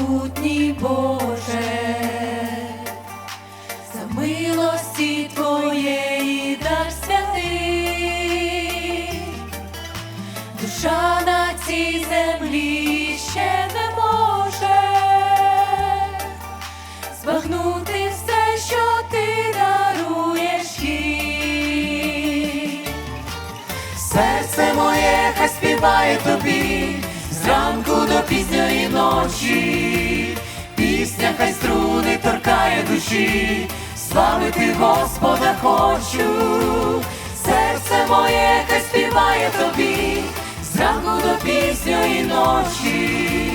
всемогутній Боже, за милості Твоєї дар святий, душа на цій землі ще не може збагнути все, що ти даруєш їй. Серце моє хай співає тобі зранку до пізньої ночі, пісня хай струни торкає душі, славити Господа хочу, серце моє хай співає тобі. Зранку до пізньої ночі,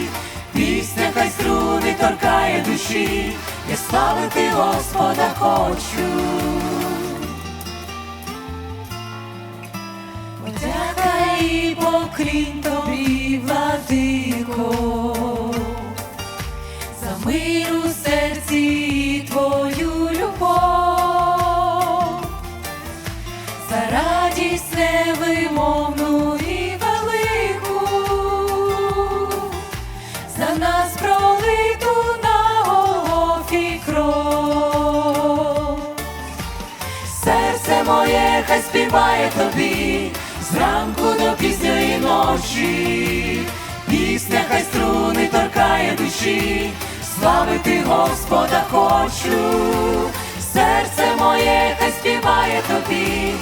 пісня хай струни торкає душі, я славити Господа хочу. Подяка і поклін мир у серці твою любов, за радість невимовну і велику, за нас пролиту на Голгофі кров. Серце моє хай співає тобі зранку до пізньої ночі, пісня хай струни торкає душі, славити Господа хочу, серце моє хай співає тобі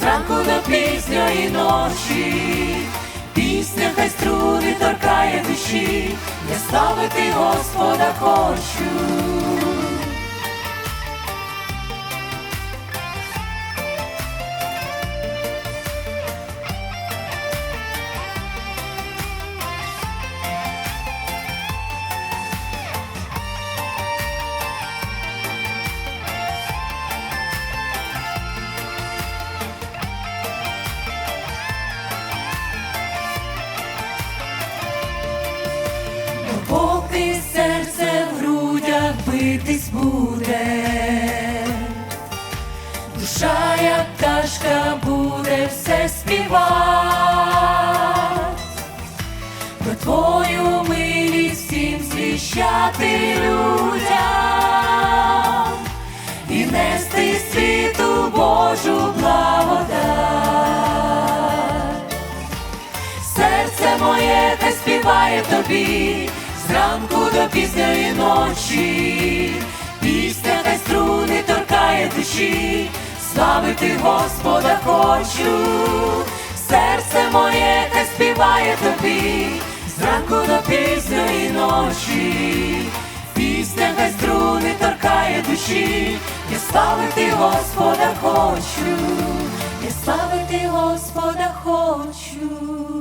зранку до пізньої ночі, пісня хай струни торкає душі, я славити Господа хочу. Грудях битись буде, душа, як пташка, буде все співати, про твою милість всім звіщати людям. І нести світу Божу благодать. Серце моє хай співає тобі зранку до пізньої ночі, пісня хай струни торкає душі, славити Господа хочу, серце моє хай співає тобі. Зранку до пізньої ночі, пісня хай струни торкає душі, я славити Господа хочу, я славити Господа хочу.